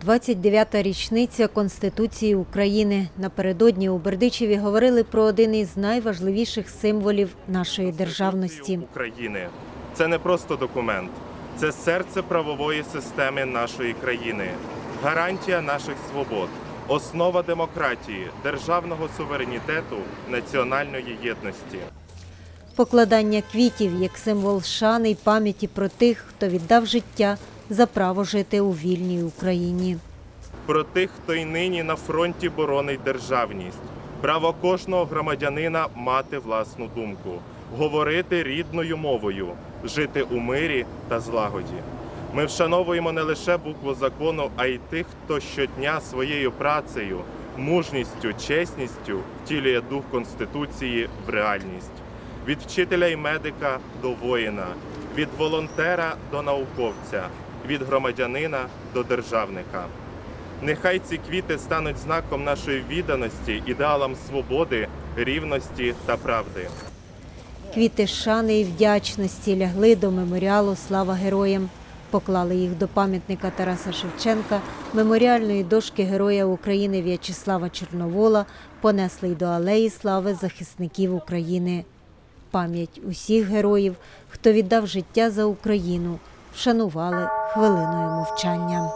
29-та річниця Конституції України. Напередодні у Бердичеві говорили про один із найважливіших символів нашої державності. України. Це не просто документ, це серце правової системи нашої країни, гарантія наших свобод, основа демократії, державного суверенітету, національної єдності. Покладання квітів як символ шани й пам'яті про тих, хто віддав життя за право жити у вільній Україні. Про тих, хто й нині на фронті боронить державність, право кожного громадянина мати власну думку, говорити рідною мовою, жити у мирі та злагоді. Ми вшановуємо не лише букву закону, а й тих, хто щодня своєю працею, мужністю, чесністю втілює дух Конституції в реальність. Від вчителя й медика до воїна, від волонтера до науковця, від громадянина до державника. Нехай ці квіти стануть знаком нашої відданості, ідеалам свободи, рівності та правди. Квіти шани і вдячності лягли до меморіалу Слава героям. Поклали їх до пам'ятника Тараса Шевченка, меморіальної дошки Героя України В'ячеслава Чорновола, понесли й до алеї слави захисників України. Пам'ять усіх героїв, хто віддав життя за Україну, вшанували хвилиною мовчання.